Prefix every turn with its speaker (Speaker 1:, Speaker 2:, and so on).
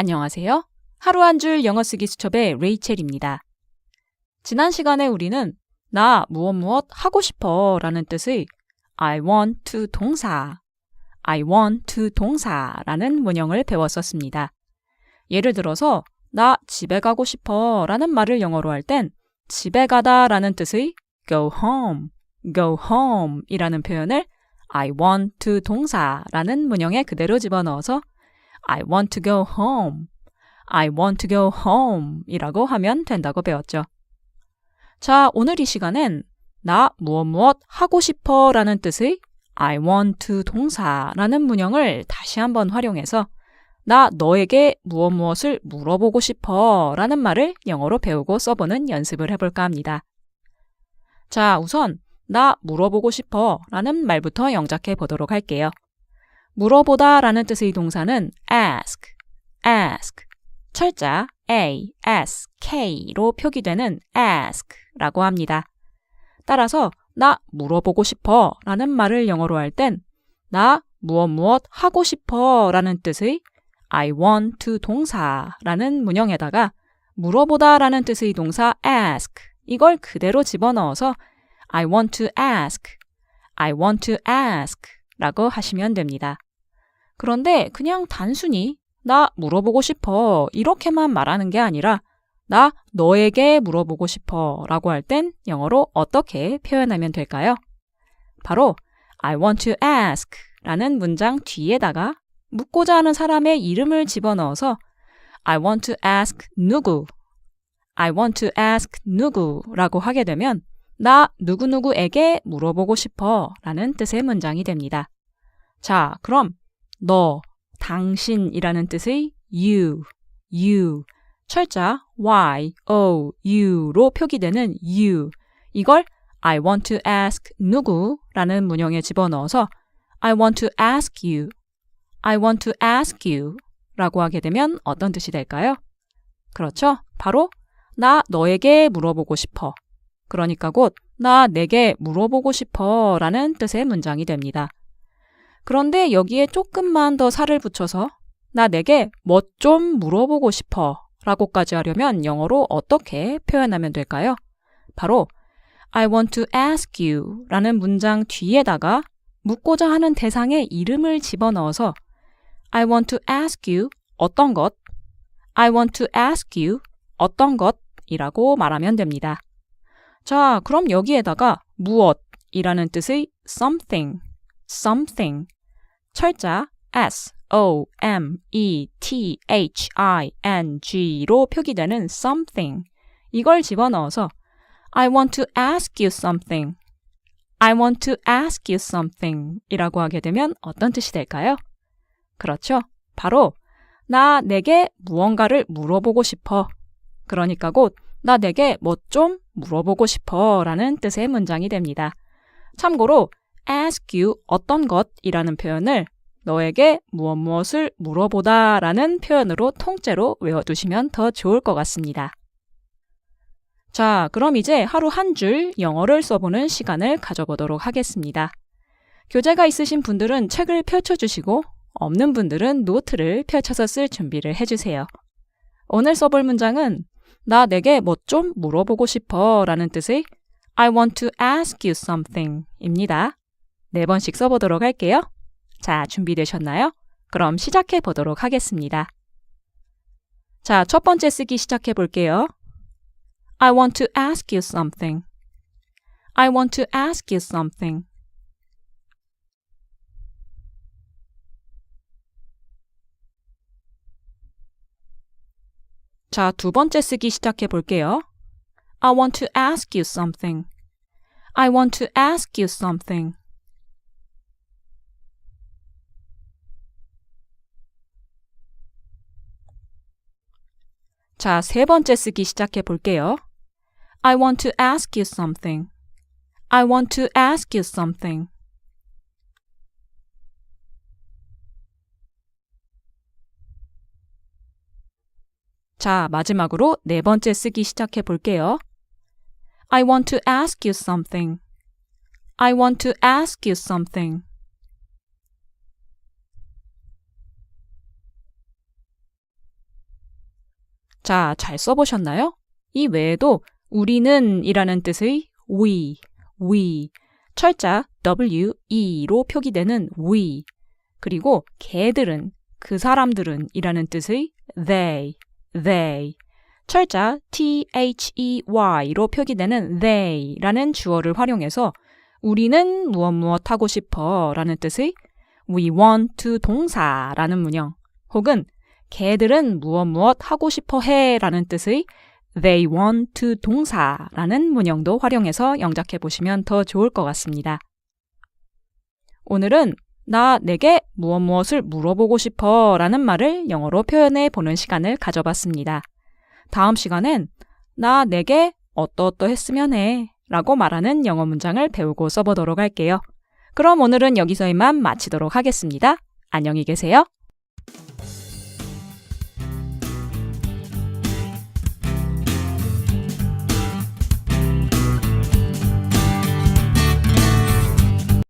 Speaker 1: 안녕하세요. 하루 한 줄 영어 쓰기 수첩의 레이첼입니다. 지난 시간에 우리는 나 무엇 무엇 하고 싶어 라는 뜻의 I want to 동사, I want to 동사라는 문형을 배웠었습니다. 예를 들어서 나 집에 가고 싶어 라는 말을 영어로 할 땐 집에 가다 라는 뜻의 go home, go home 이라는 표현을 I want to 동사라는 문형에 그대로 집어넣어서 I want to go home, I want to go home 이라고 하면 된다고 배웠죠. 자, 오늘 이 시간엔 나 무엇 무엇 하고 싶어 라는 뜻의 I want to 동사라는 문형을 다시 한번 활용해서 나 너에게 무엇 무엇을 물어보고 싶어 라는 말을 영어로 배우고 써보는 연습을 해볼까 합니다. 자, 우선 나 물어보고 싶어 라는 말부터 영작해 보도록 할게요. 물어보다 라는 뜻의 동사는 ask, ask, 철자 A, S, K로 표기되는 ask 라고 합니다. 따라서 나 물어보고 싶어 라는 말을 영어로 할 땐 나 무엇 무엇 하고 싶어 라는 뜻의 I want to 동사라는 문형에다가 물어보다 라는 뜻의 동사 ask 이걸 그대로 집어넣어서 I want to ask, I want to ask 라고 하시면 됩니다. 그런데 그냥 단순히 나 물어보고 싶어 이렇게만 말하는 게 아니라 나 너에게 물어보고 싶어 라고 할 땐 영어로 어떻게 표현하면 될까요? 바로 I want to ask 라는 문장 뒤에다가 묻고자 하는 사람의 이름을 집어넣어서 I want to ask 누구 I want to ask 누구 라고 하게 되면 나 누구누구에게 물어보고 싶어 라는 뜻의 문장이 됩니다. 자, 그럼 너, 당신이라는 뜻의 you, you, 철자 y, o, u로 표기되는 you. 이걸 I want to ask 누구 라는 문형에 집어넣어서 I want to ask you, I want to ask you 라고 하게 되면 어떤 뜻이 될까요? 그렇죠. 바로 나 너에게 물어보고 싶어. 그러니까 곧 나 내게 물어보고 싶어 라는 뜻의 문장이 됩니다. 그런데 여기에 조금만 더 살을 붙여서 나 내게 뭐 좀 물어보고 싶어 라고까지 하려면 영어로 어떻게 표현하면 될까요? 바로 I want to ask you 라는 문장 뒤에다가 묻고자 하는 대상의 이름을 집어넣어서 I want to ask you 어떤 것, I want to ask you 어떤 것 이라고 말하면 됩니다. 자, 그럼 여기에다가 무엇이라는 뜻의 something, something, 철자 s, o, m, e, t, h, i, n, g로 표기되는 something 이걸 집어넣어서 I want to ask you something, I want to ask you something 이라고 하게 되면 어떤 뜻이 될까요? 그렇죠. 바로 나 내게 무언가를 물어보고 싶어. 그러니까 곧 나 내게 뭐 좀 물어보고 싶어 라는 뜻의 문장이 됩니다. 참고로 ask you 어떤 것이라는 표현을 너에게 무엇 무엇을 물어보다 라는 표현으로 통째로 외워두시면 더 좋을 것 같습니다. 자, 그럼 이제 하루 한 줄 영어를 써보는 시간을 가져보도록 하겠습니다. 교재가 있으신 분들은 책을 펼쳐주시고 없는 분들은 노트를 펼쳐서 쓸 준비를 해주세요. 오늘 써볼 문장은 나 내게 뭐 좀 물어보고 싶어 라는 뜻의 I want to ask you something 입니다. 네 번씩 써보도록 할게요. 자, 준비되셨나요? 그럼 시작해 보도록 하겠습니다. 자, 첫 번째 쓰기 시작해 볼게요. I want to ask you something. I want to ask you something. 자, 두 번째 쓰기 시작해 볼게요. I want to ask you something. I want to ask you something. 자, 세 번째 쓰기 시작해 볼게요. I want to ask you something. I want to ask you something. 자, 마지막으로 네 번째 쓰기 시작해 볼게요. I want to ask you something. I want to ask you something. 자, 잘 써보셨나요? 이 외에도 우리는 이라는 뜻의 we, we, 철자 w, e로 표기되는 we, 그리고 개들은, 그 사람들은 이라는 뜻의 they, they, 철자 t-h-e-y로 표기되는 they라는 주어를 활용해서 우리는 무엇 무엇 하고 싶어 라는 뜻의 we want to 동사라는 문형 혹은 개들은 무엇 무엇 하고 싶어 해 라는 뜻의 they want to 동사라는 문형도 활용해서 영작해 보시면 더 좋을 것 같습니다. 오늘은 나 내게 무엇 무엇을 물어보고 싶어 라는 말을 영어로 표현해 보는 시간을 가져봤습니다. 다음 시간엔 나 내게 어떠어떠 했으면 해 라고 말하는 영어 문장을 배우고 써보도록 할게요. 그럼 오늘은 여기서 이만 마치도록 하겠습니다. 안녕히 계세요.